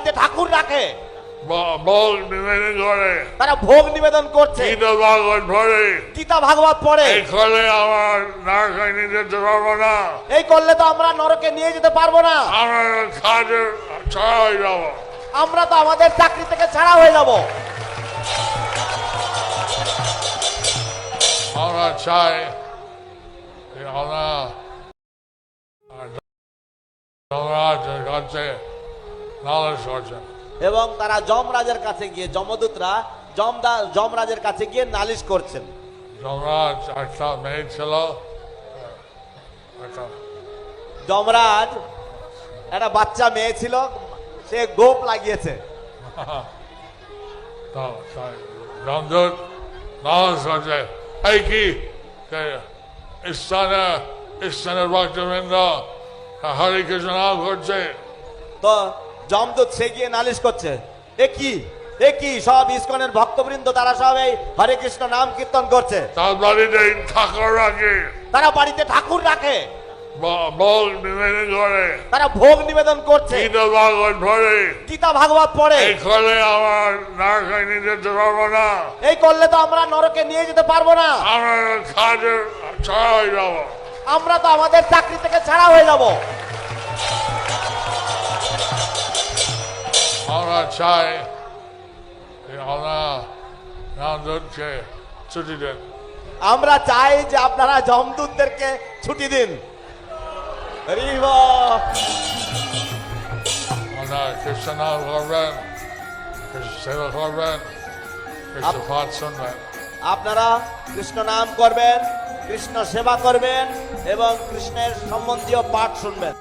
ঠাকুর রাখে। ব- নিবেদন করে। তারা ভোগ নিবেদন করছে। গীতা ভাগবত ভরে গীতা ভাগবত পড়ে। এই ফলে আমার নারকায় নিয়ে যেতে পারব না। এই করলে তো আমরা নরকে নিয়ে যেতে পারব না। আমরা কাজে ছাড়া হয়ে যাব। আমরা তো আমাদের চাকরি থেকে ছাড়া হয়ে যাব। আমরা চাই আমরা কাছে এবং তারা যমরাজের কাছে গিয়ে যমদূতরা যমদা যমরাজের কাছে গিয়ে নালিশ করছেন। যমরাজ একটা মেয়ে ছিল। একটা যমরাজ একটা বাচ্চা মেয়ে ছিল সে গোপ লাগিয়েছে। যমদূত নালিশ করছে এই কি? স্থানে স্থানের ভক্তবৃন্দ হরে কৃষ্ণ করছে তো যমদূত সে গিয়ে নালিশ করছে। এ কি? এ কি? সব ইসকনের ভক্তবৃন্দ তারা সব এই হরে কৃষ্ণ নাম কীর্তন করছে। তার বাড়িতে ঠাকুর রাখে। তারা বাড়িতে ঠাকুর রাখে। ব- নিবেদন করে। তারা ভোগ নিবেদন করছে। গীতা ভাগবত ভরে গীতা ভাগবত পড়ে। এই ফলে আমার নারকায় নিয়ে যেতে পারব না। এই করলে তো আমরা নরকে নিয়ে যেতে পারব না। আমরা কাজে ছাড়া হয়ে যাব। আমরা তো আমাদের চাকরি থেকে ছাড়া হয়ে যাব। আমরা চাই যে আমরা চাই আপনারা যমদূতদেরকে ছুটি দিন। কৃষ্ণ নাম করবেন কৃষ্ণ সেবা করবেন কৃষ্ণ পাঠ শুনবেন আপনারা কৃষ্ণ নাম করবেন কৃষ্ণ সেবা করবেন এবং কৃষ্ণের সম্বন্ধীয় পাঠ শুনবেন।